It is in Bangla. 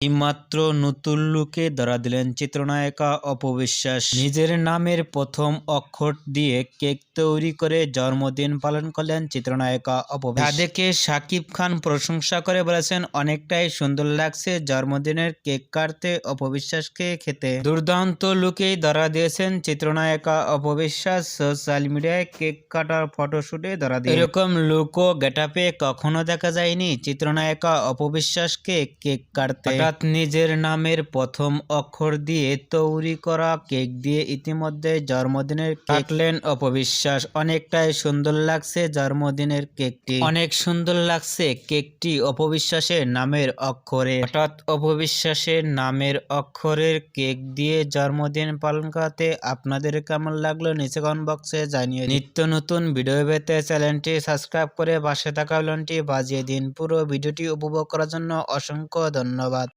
এইমাত্র নতুন লুকে ধরা দিলেন চিত্রনায়িকা অপবিশ্বাস নিজের নামের প্রথম অক্ষর দিয়ে কেক তৈরি করে জন্মদিন পালন করলেন চিত্রনায়িকা অপবিশ্বাস দেখে শাকিব খান প্রশংসা করে বলেছেন, অনেকটাই সুন্দর লাগছে জন্মদিনের কেক কাটতে অপবিশ্বাসকে খেতে। দুর্দান্ত লুকেই ধরা দিয়েছেন চিত্রনায়িকা অপবিশ্বাস সোশ্যাল মিডিয়ায় কেক কাটার ফটোশুটে ধরা দিয়ে। এরকম লুক ও গেটাপে কখনো দেখা যায়নি চিত্রনায়িকা অপবিশ্বাসকে কেক কাটতে। হঠাৎ নিজের নামের প্রথম অক্ষর দিয়ে তৈরি করা কেক দিয়ে ইতিমধ্যে জন্মদিনের কাটলেন অপবিশ্বাস। অনেকটাই সুন্দর লাগছে জন্মদিনের কেকটি। অনেক সুন্দর লাগছে কেকটি অপবিশ্বাসের নামের অক্ষরে। হঠাৎ অপবিশ্বাসের নামের অক্ষরের কেক দিয়ে জন্মদিন পালন করতে আপনাদের কেমন লাগল নিচে কমেন্ট বক্সে জানিয়ে নিত্য নতুন ভিডিও পেতে চ্যানেলটি সাবস্ক্রাইব করে পাশে থাকা বেলনটি বাজিয়ে দিন। পুরো ভিডিওটি উপভোগ করার জন্য অসংখ্য ধন্যবাদ।